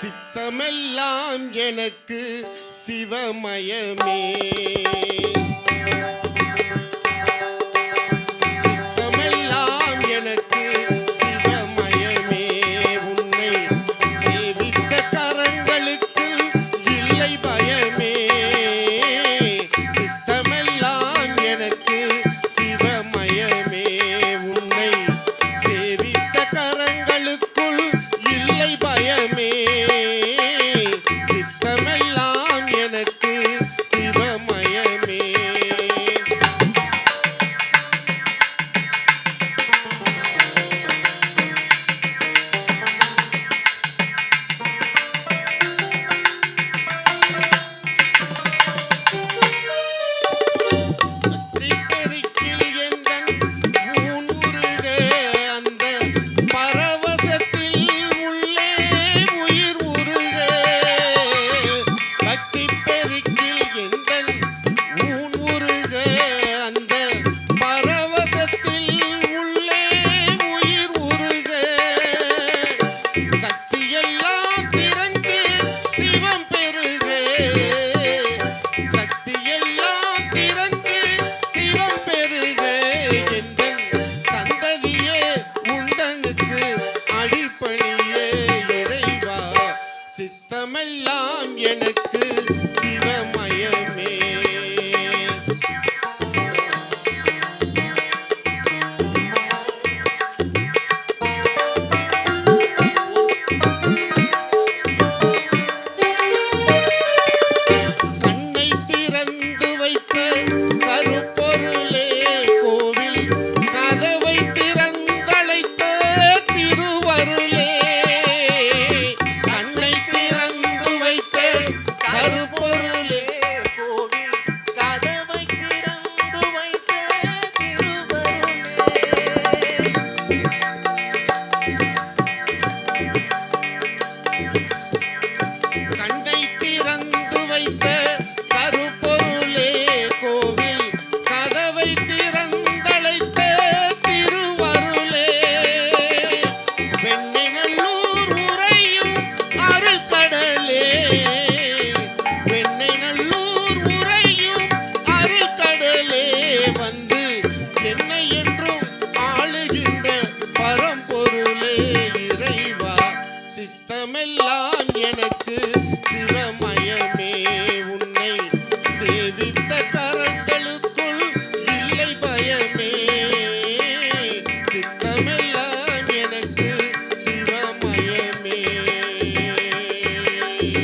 சித்தமெல்லாம் எனக்கு சிவமயமே. கரங்களுக்கு பயமே சித்தமெல்லாம் எனக்கு சிவமயமே. சித்தமெல்லாம் எனக்கு சிவமயமே. உன்னை சேவித்த கரங்களுக்கு